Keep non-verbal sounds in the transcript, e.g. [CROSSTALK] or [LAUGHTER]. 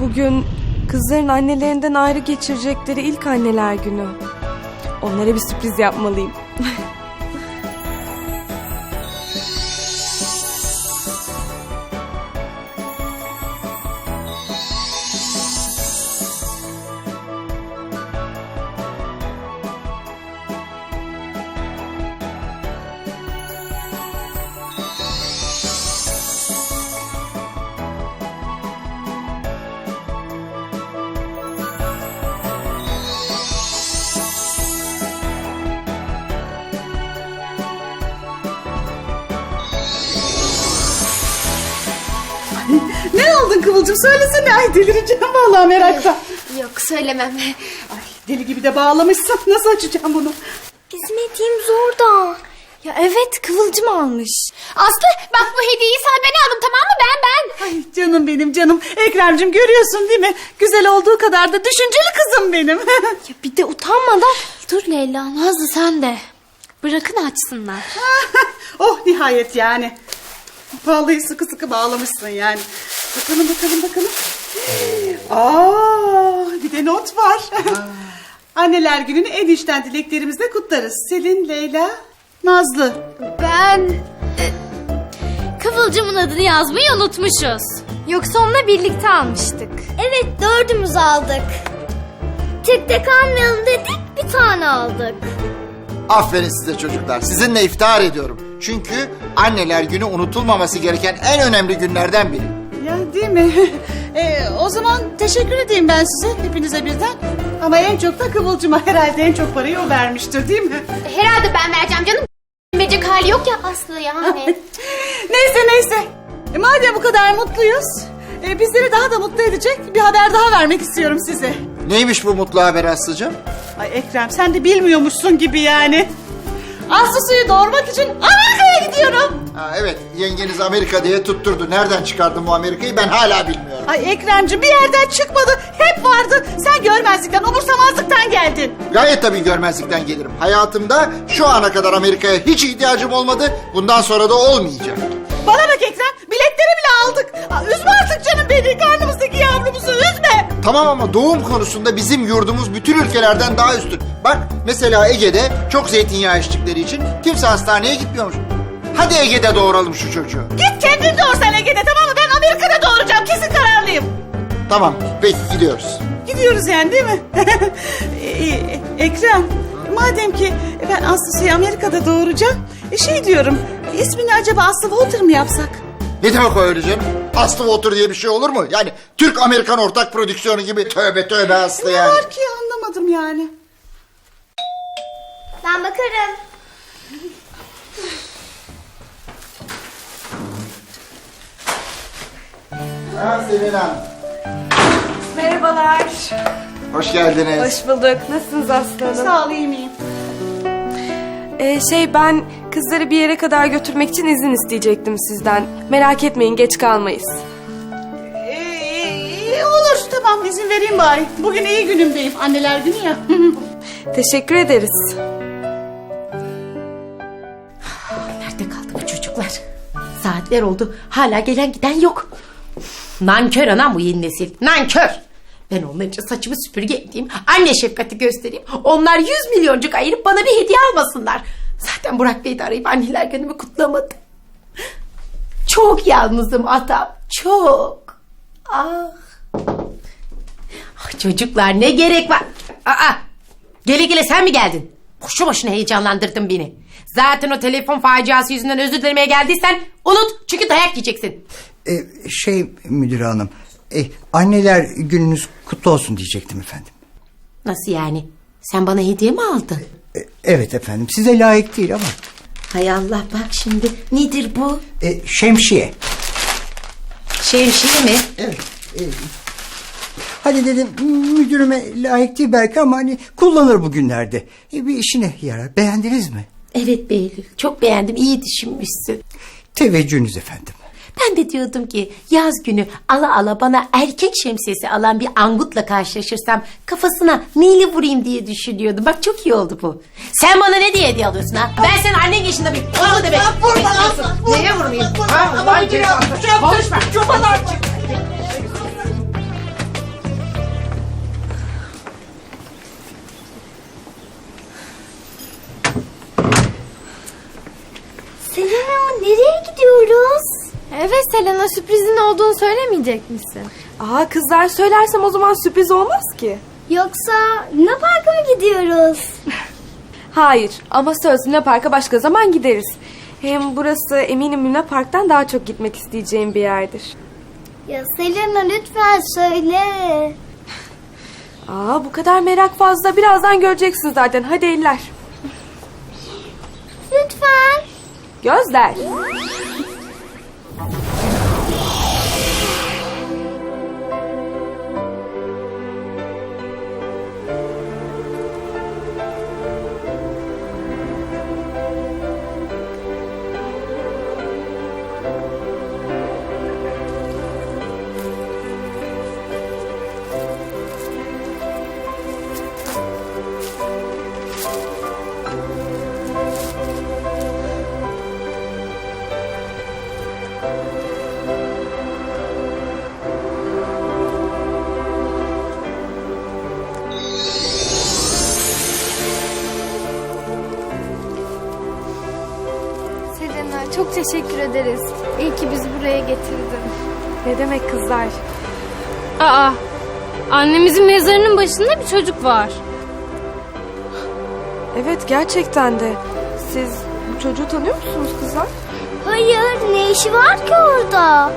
Bugün kızların annelerinden ayrı geçirecekleri ilk anneler günü. Onlara bir sürpriz yapmalıyım. [LAUGHS] aldın Kıvılcım söylesene. Ay delireceğim vallahi meraktan. Yok söylemem. Ay deli gibi de bağlamışsın. Nasıl açacağım bunu? Bizim hediyemiz orada. Ya evet Kıvılcım almış. Aslı bak bu hediyeyi sana ben aldım tamam mı ben ben. Ay canım benim canım. Ekrem'cim görüyorsun değil mi? Güzel olduğu kadar da düşünceli kızım benim. [LAUGHS] Ya bir de utanmadan. Dur Leyla Nazlı sen de. Bırakın açsınlar. [LAUGHS] oh nihayet yani. Vallahi sıkı sıkı bağlamışsın yani. Bakalım bakalım bakalım. Aa, bir de not var. [LAUGHS] Anneler gününü en içten dileklerimizle kutlarız. Selin, Leyla, Nazlı. Ben... e, Kıvılcımın adını yazmayı unutmuşuz. Yoksa onunla birlikte almıştık. Evet dördümüz aldık. Tek tek almayalım dedik bir tane aldık. Aferin size çocuklar. Sizinle iftihar ediyorum. Çünkü anneler günü unutulmaması gereken en önemli günlerden biri. Değil mi? [LAUGHS] Ee, o zaman teşekkür edeyim ben size hepinize birden. Ama en çok da Kıvılcım'a herhalde en çok parayı o vermiştir değil mi? Herhalde ben vereceğim canım. Verecek hali yok ya Aslı yani. [LAUGHS] neyse neyse. E, madem bu kadar mutluyuz, e, bizleri daha da mutlu edecek bir haber daha vermek istiyorum size. Neymiş bu mutlu haber Aslı'cığım? Ay Ekrem sen de bilmiyormuşsun gibi yani. Aslı suyu doğurmak için Amerika'ya gidiyorum. Ha, evet yengeniz Amerika diye tutturdu. Nereden çıkardın bu Amerika'yı ben hala bilmiyorum. Ay Ekremciğim bir yerden çıkmadı. Hep vardı. Sen görmezlikten, umursamazlıktan geldin. Gayet tabii görmezlikten gelirim. Hayatımda şu ana kadar Amerika'ya hiç ihtiyacım olmadı. Bundan sonra da olmayacak. Bana bak Ekrem, biletleri bile aldık. Aa, üzme artık canım beni, karnımızdaki yavrumuzu üzme. Tamam ama doğum konusunda bizim yurdumuz bütün ülkelerden daha üstün. Bak mesela Ege'de çok zeytinyağı içtikleri için kimse hastaneye gitmiyormuş. Hadi Ege'de doğuralım şu çocuğu. Git kendin doğur sen Ege'de tamam mı? Ben Amerika'da doğuracağım, kesin kararlıyım. Tamam peki gidiyoruz. Gidiyoruz yani değil mi? [LAUGHS] E, Ekrem, madem ki ben Aslı Suyu Amerika'da doğuracağım. E, şey diyorum, ismini acaba Aslı Walter mı yapsak? Ne demek o öyle canım? Aslı Water diye bir şey olur mu? Yani Türk-Amerikan ortak prodüksiyonu gibi tövbe tövbe Aslı Ne yani. var ki anlamadım yani. Ben bakarım. Ha Selin Hanım. Merhabalar. Hoş geldiniz. Hoş bulduk. Nasılsınız Aslı Hanım? Sağ ol, iyi miyim? Ee, şey ben kızları bir yere kadar götürmek için izin isteyecektim sizden. Merak etmeyin geç kalmayız. Ee, olur tamam izin vereyim bari. Bugün iyi günümdeyim. Anneler günü ya. [LAUGHS] Teşekkür ederiz. Nerede kaldı bu çocuklar? Saatler oldu. Hala gelen giden yok. Nankör anam bu yeni nesil. Nankör. Ben onlar için saçımı süpürge edeyim. Anne şefkati göstereyim. Onlar yüz milyoncuk ayırıp bana bir hediye almasınlar. Zaten Burak Bey de arayıp anneler günümü kutlamadı. Çok yalnızım atam. Çok. Ah. ah çocuklar ne gerek var? Aa, gele gele sen mi geldin? Boşu boşuna heyecanlandırdın beni. Zaten o telefon faciası yüzünden özür dilemeye geldiysen unut çünkü dayak yiyeceksin. E, şey müdür hanım, e, anneler gününüz kutlu olsun diyecektim efendim. Nasıl yani? Sen bana hediye mi aldın? E, evet efendim, size layık değil ama. Hay Allah bak şimdi nedir bu? E, şemsiye. Şemsiye mi? Evet. e, hadi dedim müdürüme layık değil belki ama hani kullanır bugünlerde. E, bir işine yarar. Beğendiniz mi? Evet Behlül çok beğendim iyi düşünmüşsün. Teveccühünüz efendim. Ben de diyordum ki yaz günü ala ala bana erkek şemsiyesi alan bir angutla karşılaşırsam kafasına neyle vurayım diye düşünüyordum. Bak çok iyi oldu bu. Sen bana ne diye hediye alıyorsun ha? Ben senin annen yaşında bir mı demek? Bekliyorsun. Neye vurmayayım? Ha? Vay cezası. Konuşma. Selena sürprizin olduğunu söylemeyecek misin? Aa kızlar söylersem o zaman sürpriz olmaz ki. Yoksa Luna Park'a mı gidiyoruz? [LAUGHS] Hayır ama söz Luna Park'a başka zaman gideriz. Hem burası eminim Luna Park'tan daha çok gitmek isteyeceğim bir yerdir. Ya Selena lütfen söyle. [LAUGHS] Aa bu kadar merak fazla. Birazdan göreceksin zaten. Hadi eller. Lütfen. Gözler. Çok teşekkür ederiz. İyi ki bizi buraya getirdin. Ne demek kızlar? Aa, annemizin mezarının başında bir çocuk var. Evet gerçekten de. Siz bu çocuğu tanıyor musunuz kızlar? Hayır ne işi var ki orada?